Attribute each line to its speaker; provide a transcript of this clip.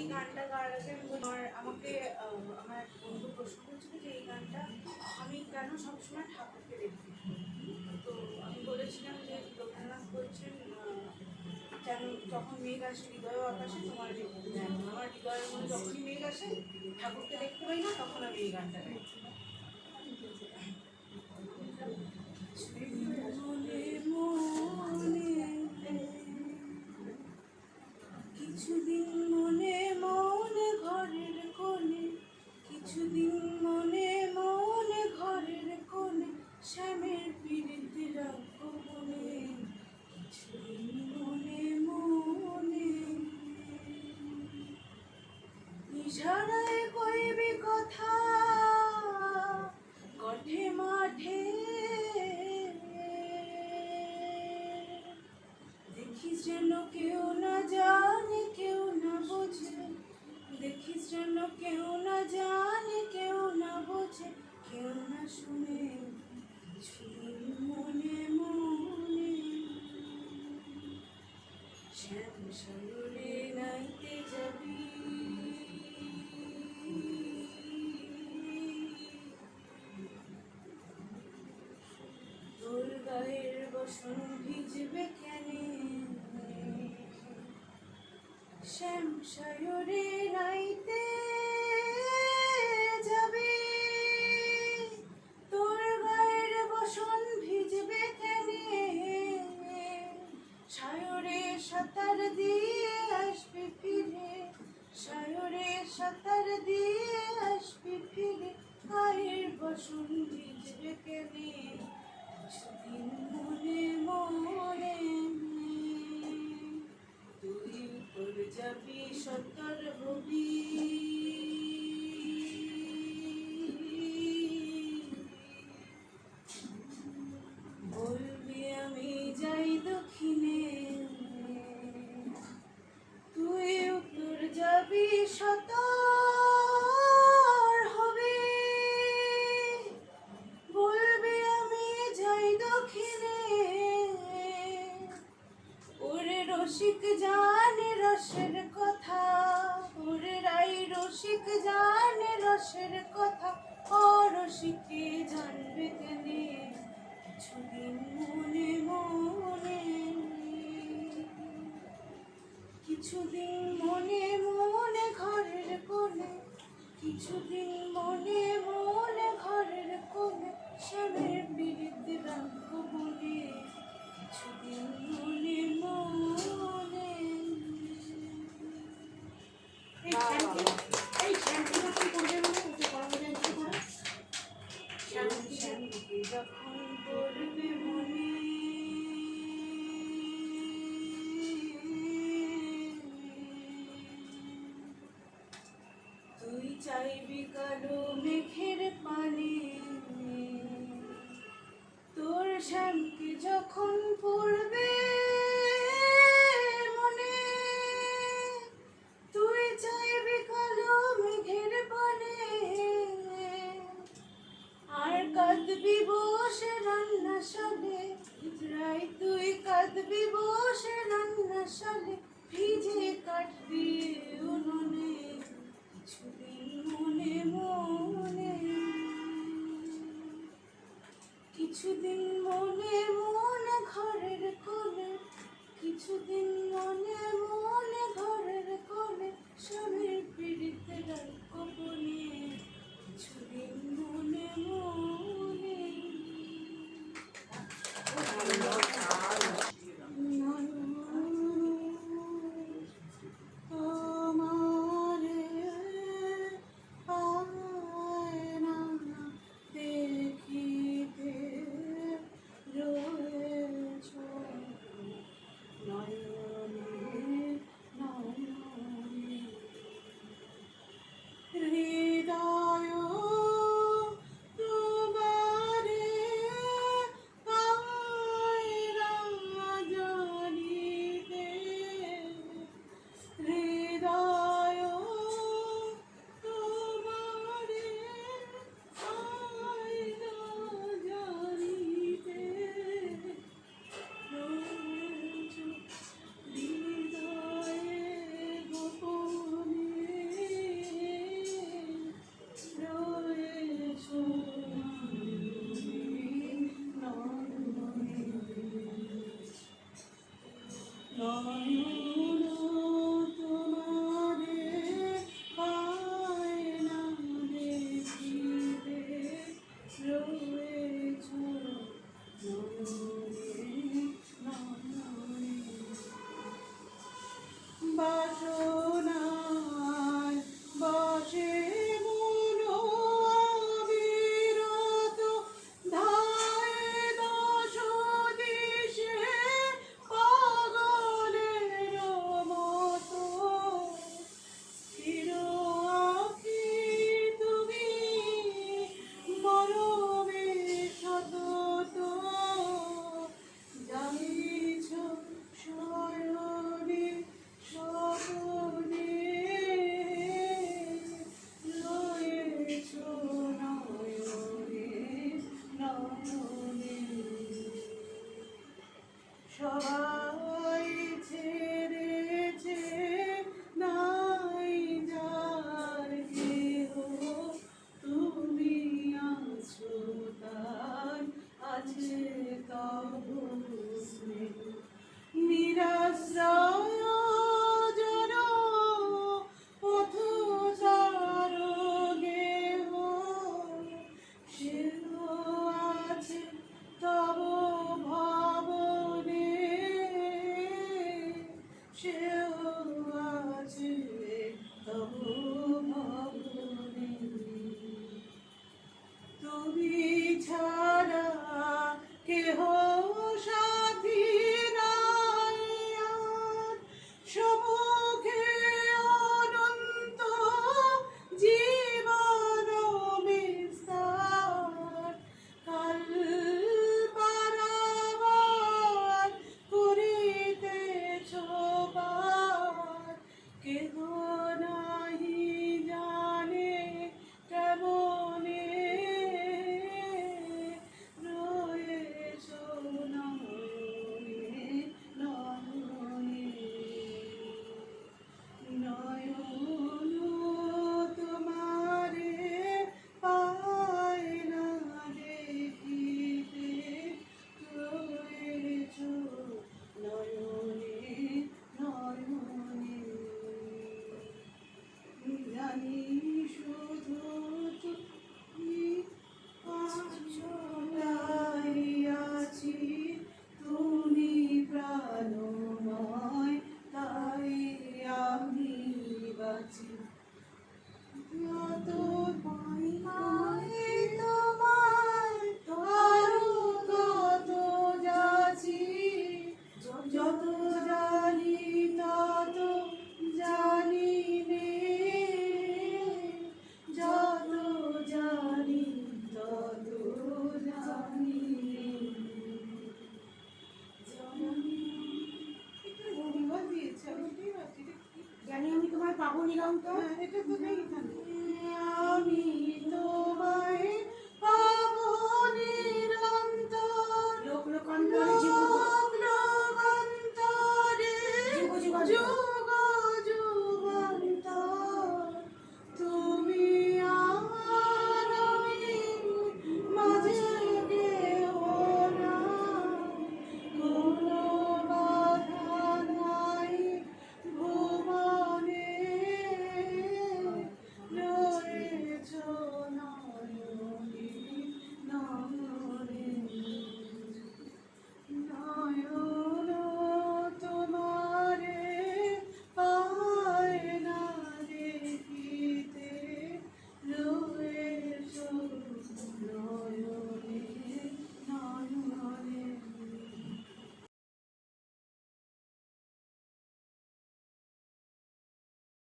Speaker 1: এই গানটা গাওয়ার আগে আমি আমার আমাকে আমার বন্ধু প্রশ্ন করেছিল যে এই গানটা আমি কেন সবসময় ঠাকুরকে দেখি? তো আমি বলেছিলাম যে রবীন্দ্রনাথ আহ, যেন যখন মেঘ আসে হৃদয় আকাশে তোমার আমার হৃদয়ের মধ্যে যখনই মেঘ আসে ঠাকুরকে দেখতে পাই না তখন আমি এই গানটা গাই। সাগরে নাইতে যাবি তোর গায়ের বসন ভিজবে কেনে শ্যাম সায়রে নাইতে সাঁতার দিয়ে আসবি ফিরে আয়ের বসুন নিজেকে নিয়ে কিছুদিন মনে মনে তুই করে যাবি সতর হবি রসিক জানে, রসের কথা। ওরে রাই রসিক জানে, রসের কথা। ও রসিকে জানবে কেনে? কিছুদিন মনে মনে কিছুদিন মনে মনে ঘরের কোণে, কিছুদিন মনে মনে ঘরের কোণে, শ্যামের বিরুদ্ধে রাখব বলে কিছুদিন মনে চাইবি কালো মেঘের পানে তোর শ্যামকে যখন পড়বে মনে, তুই চাইবি কালো মেঘের পানে আর কাঁদবি বসে রান্না সালে রাই তুই কাঁদবি বসে রান্না সালে ভিজে কাটবি উনুনে কিছুদিন কিছুদিন মনে মন ঘরের কোলে, কিছুদিন মনে মন ঘরের কোলে, স্বামীর পিড়িতে রাখব কোপনে কিছুদিন মনে মনে
Speaker 2: জানি আমি তোমায় পাবো নিরন্তর
Speaker 1: আমি